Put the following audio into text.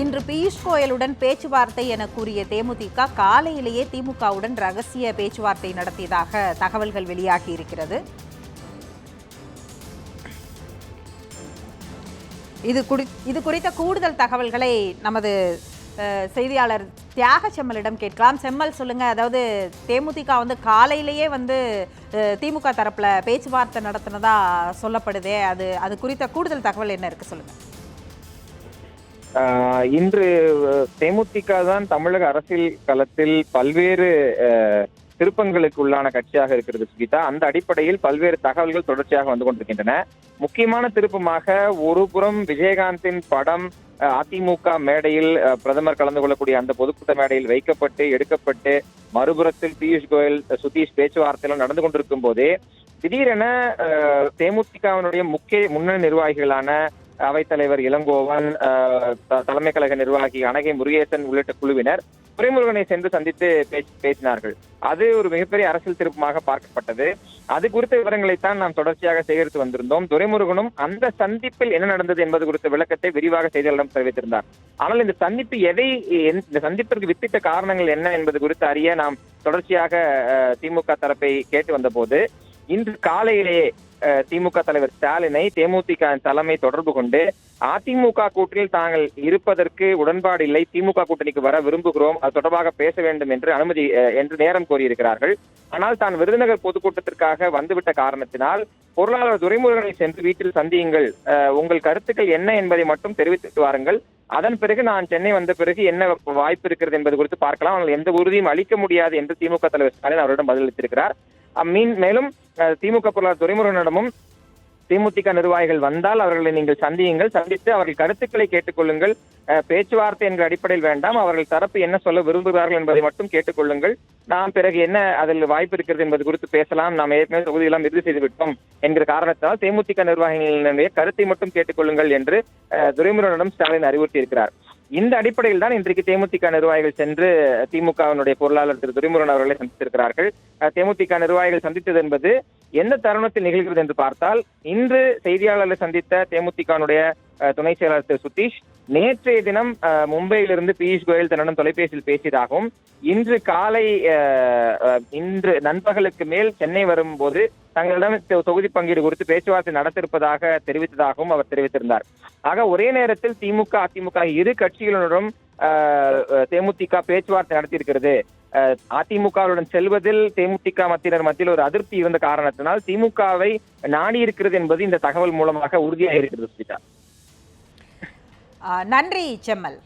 இன்று பியூஷ் கோயலுடன் பேச்சுவார்த்தை என கூறிய தேமுதிக காலையிலேயே திமுகவுடன் ரகசிய பேச்சுவார்த்தை நடத்தியதாக தகவல்கள் வெளியாகி இருக்கிறது இது குறி இது குறித்த கூடுதல் தகவல்களை நமது செய்தியாளர் தியாக செம்மலிடம் கேட்கலாம். செம்மல் சொல்லுங்க. அதாவது தேமுதிக வந்து காலையிலேயே வந்து திமுக தரப்புல பேச்சுவார்த்தை நடத்தினதா சொல்லப்படுதே. அது அது குறித்த கூடுதல் தகவல் என்ன இருக்கு சொல்லுங்க. இன்று தேமுதிக தான் தமிழக அரசியல் களத்தில் பல்வேறு திருப்பங்களுக்கு உள்ளான கட்சியாக இருக்கிறது சுகிதா. அந்த அடிப்படையில் பல்வேறு தகவல்கள் தொடர்ச்சியாக வந்து கொண்டிருக்கின்றன. முக்கியமான திருப்பமாக ஒரு புறம் விஜயகாந்தின் படம் அதிமுக மேடையில் பிரதமர் கலந்து கொள்ளக்கூடிய அந்த பொதுக்கூட்ட மேடையில் வைக்கப்பட்டு எடுக்கப்பட்டு மறுபுறத்தில் பியூஷ் கோயல் சுதீஷ் பேச்சுவார்த்தைகளும் நடந்து கொண்டிருக்கும் போதே திடீரென தேமுதிகவினுடைய முக்கிய முன்னணி நிர்வாகிகளான அவைத்தலைவர் இளங்கோவன் தலைமை கழக நிர்வாகி அனகை முருகேசன் உள்ளிட்ட குழுவினர் துரைமுருகனை சென்று சந்தித்து பேசினார்கள். அது ஒரு மிகப்பெரிய அரசியல் திருப்பமாக பார்க்கப்பட்டது. அது குறித்த விவரங்களைத்தான் நாம் தொடர்ச்சியாக சேகரித்து வந்திருந்தோம். துரைமுருகனும் அந்த சந்திப்பில் என்ன நடந்தது என்பது குறித்த விளக்கத்தை விரிவாக செய்தியாளரிடம் தெரிவித்திருந்தார். ஆனால் இந்த சந்திப்பு எதை இந்த சந்திப்பிற்கு வித்திட்ட காரணங்கள் என்ன என்பது குறித்து அறிய நாம் தொடர்ச்சியாக அஹ், திமுக தரப்பை கேட்டு வந்தபோது இன்று காலையிலேயே திமுக தலைவர் ஸ்டாலினை தேமுதிக தலைமை தொடர்பு கொண்டு அதிமுக கூட்டணியில் தாங்கள் இருப்பதற்கு உடன்பாடு இல்லை. திமுக கூட்டணிக்கு வர விரும்புகிறோம். அது தொடர்பாக பேச வேண்டும் என்று அனுமதி என்று நேரம் கோரியிருக்கிறார்கள். ஆனால் தான் விருதுநகர் பொதுக்கூட்டத்திற்காக வந்துவிட்ட காரணத்தினால் பொருளாளர் துரைமுருகனை சென்று வீட்டில் சந்தியுங்கள். அஹ், உங்கள் கருத்துக்கள் என்ன என்பதை மட்டும் தெரிவித்துட்டு வாருங்கள். அதன் பிறகு நான் சென்னை வந்த பிறகு என்ன வாய்ப்பு இருக்கிறது என்பது குறித்து பார்க்கலாம். ஆனால் எந்த உறுதியும் அளிக்க முடியாது என்று திமுக தலைவர் ஸ்டாலின் அவரிடம் பதிலளித்திருக்கிறார். மீன் மேலும் திமுக பொருளாளர் துரைமுருகனிடமும் தேமுதிக நிர்வாகிகள் வந்தால் அவர்களை நீங்கள் சந்தியுங்கள். சந்தித்து அவர்கள் கருத்துக்களை கேட்டுக்கொள்ளுங்கள். பேச்சுவார்த்தை என்ற அடிப்படையில் வேண்டாம். அவர்கள் தரப்பு என்ன சொல்ல விரும்புகிறார்கள் என்பதை மட்டும் கேட்டுக்கொள்ளுங்கள். நாம் பிறகு என்ன அதில் வாய்ப்பு இருக்கிறது என்பது குறித்து பேசலாம். நாம் ஏற்கனவே தொகுதியெல்லாம் இறுதி செய்து விட்டோம் என்கிற காரணத்தால் தேமுதிக நிர்வாகிகளுடைய கருத்தை மட்டும் கேட்டுக்கொள்ளுங்கள் என்று துரைமுருகனிடம் ஸ்டாலின் அறிவுறுத்தியிருக்கிறார். இந்த அடிப்படையில் தான் இன்றைக்கு தேமுதிக நிர்வாகிகள் சென்று திமுகவினுடைய பொருளாளர் திரு துரைமுருகன் அவர்களை சந்தித்திருக்கிறார்கள். தேமுதிக நிர்வாகிகள் சந்தித்தது என்பது எந்த தருணத்தில் நிகழ்கிறது என்று பார்த்தால் இன்று செய்தியாளர்களை சந்தித்த தேமுதிகனுடைய துணை செயலாளர் திரு சுதீஷ் நேற்றைய தினம் மும்பையிலிருந்து பியூஷ் கோயல் தன்னிடம் தொலைபேசியில் பேசியதாகவும் இன்று காலை அஹ், இன்று நண்பகலுக்கு மேல் சென்னை வரும்போது தங்களிடம் தொகுதி பங்கீடு குறித்து பேச்சுவார்த்தை நடத்திருப்பதாக தெரிவித்ததாகவும் அவர் தெரிவித்திருந்தார். ஆக ஒரே நேரத்தில் திமுக அதிமுக இரு கட்சிகளுடன் தேமுதிக பேச்சுவார்த்தை நடத்தியிருக்கிறது. அஹ், அதிமுகவுடன் செல்வதில் தேமுதிக மத்தியினர் மத்தியில் ஒரு அதிருப்தி இருந்த காரணத்தினால் திமுகவை நாடி இருக்கிறது என்பது இந்த தகவல் மூலமாக உறுதியாக இருக்கிறது நன்றி செம்மல்.